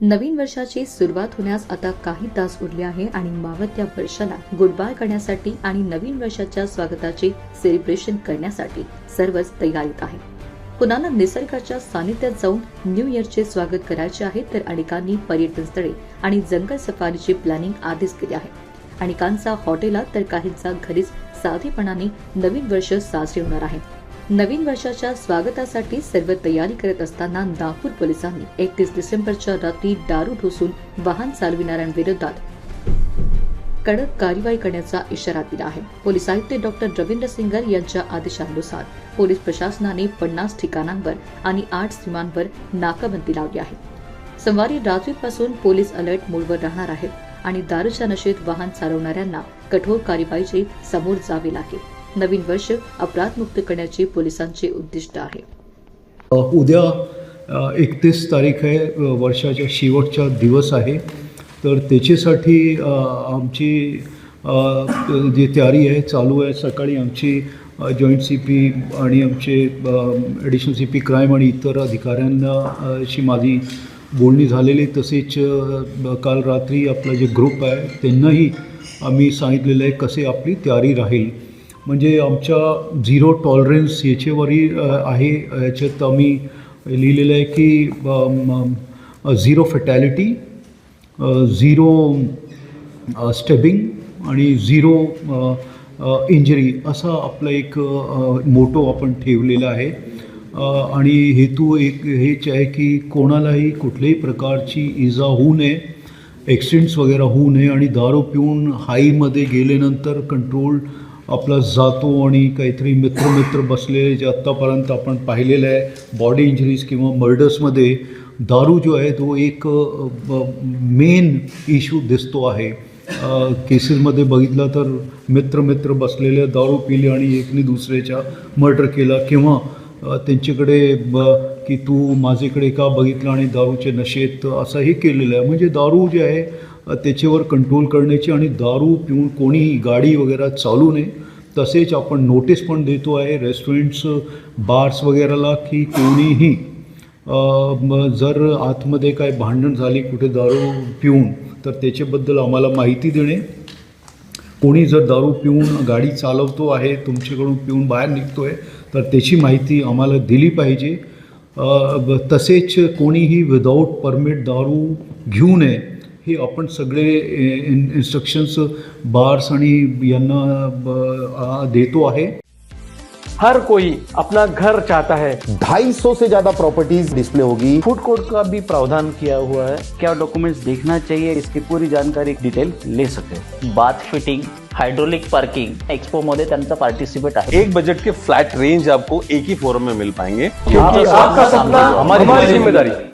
नवीन वर्षाची सुरुवात होण्यास आता काही तास उरले आहे आणि मावत्या वर्षाला गुडबाय करण्यासाठी आणि नवीन वर्षाच्या स्वागताचे सेलिब्रेशन करण्यासाठी सर्वच तयारीत आहे. कुणाला निसर्गाच्या सानिध्यात जाऊन न्यू इयरचे स्वागत करायचे आहे तर अनेकांनी पर्यटन स्थळे आणि जंगल सफारीची प्लॅनिंग आधीच केली आहे. अनेकांचा हॉटेलात तर काहींचा घरीच साधेपणाने नवीन वर्ष साजरे होणार आहे. नवीन वर्षाच्या स्वागतासाठी सर्व तयारी करत असताना नागपूर पोलिसांनी एकतीस डिसेंबरच्या रात्री दारू ढोसून वाहन चालविणाऱ्यांविरोधात कडक कारवाई करण्याचा इशारा दिला आहे. पोलीस आयुक्त डॉक्टर रवींद्र सिंगर यांच्या आदेशानुसार पोलीस प्रशासनाने पन्नास ठिकाणांवर आणि आठ सीमांवर नाकाबंदी लावली आहे. सोमवारी रात्रीपासून पोलीस अलर्ट मोडवर राहणार आहेत आणि दारूच्या नशेत वाहन चालवणाऱ्यांना कठोर कार्यवाहीचे समोर जावे लागेल. नवीन वर्ष अपराधमुक्त करण्याचे पोलिसांचे उद्दिष्ट आहे. उद्या एकतीस तारीख आहे वर्षाच्या शेवटचा दिवस आहे. तर त्याच्यासाठी आमची जी तयारी आहे चालू आहे सकाळी आमची जॉईंट सी पी आणि आमचे ॲडिशनल सी पी क्राईम आणि इतर अधिकाऱ्यांना शी माझी बोलणी झालेली. तसेच काल रात्री आपला जे ग्रुप आहे त्यांनाही आम्ही सांगितलेलं आहे कसे आपली तयारी राहील. म्हणजे आमच्या झिरो टॉलरन्स याच्यावरही आहे. याच्यात आम्ही लिहिलेलं आहे की झिरो फेटॅलिटी झिरो स्टेबिंग आणि झिरो इंजरी असा आपला एक मोटो आपण ठेवलेला आहे. आणि हेतू एक हेच आहे की कोणालाही कुठल्याही प्रकारची इजा होऊ नये ॲक्सिडेंट्स वगैरे होऊ नये आणि दारू पिऊन हाईमध्ये गेल्यानंतर कंट्रोल आपला जातो आणि काहीतरी मित्र मित्र बसलेले जे आत्तापर्यंत आपण पाहिलेलं आहे. बॉडी इंजरीज किंवा मर्डर्समध्ये दारू जो आहे तो एक मेन इश्यू दिसतो आहे. केसेसमध्ये बघितलं तर मित्र मित्र बसलेले दारू पिले आणि एकने दुसऱ्याच्या मर्डर केला किंवा त्यांच्याकडे ब की तू माझ्याकडे का बघितलं आणि दारूचे नशेत असंही केलेलं आहे. म्हणजे दारू जे आहे त्याच्यावर कंट्रोल करण्याची आणि दारू पिऊन कोणीही गाडी वगैरे चालू नये तसेच आपण नोटीस पण देतो आहे रेस्टॉरंट्स बार्स वगैरेला की कोणीही जर आतमध्ये काय भांडण झाली कुठे दारू पिऊन तर त्याच्याबद्दल आम्हाला माहिती देणे. कोणी जर दारू पिऊन गाडी चालवतो आहे तुमच्याकडून पिऊन बाहेर निघतो आहे तर त्याची माहिती आम्हाला दिली पाहिजे. तसेच कोणीही विदाऊट परमिट दारू घेऊ नये हे आपण सगळे इन इन्स्ट्रक्शन्स बार्स आणि यांना देतो आहे हर कोई अपना घर चाहता है 250 से ज़्यादा प्रॉपर्टीज़ डिस्प्ले होगी फ़ूड कोर्ट का भी प्रावधान किया हुआ है क्या डॉक्यूमेंट्स देखना चाहिए इसकी पूरी जानकारी डिटेल ले सके bath fitting hydraulic parking expo मध्ये त्यांचा पार्टिसिपेट आहे एक बजट के फ्लैट रेंज आपको एक ही फोरम में मिल पाएँगे। क्योंकि आपका सपना हमारी ज़िम्मेदारी।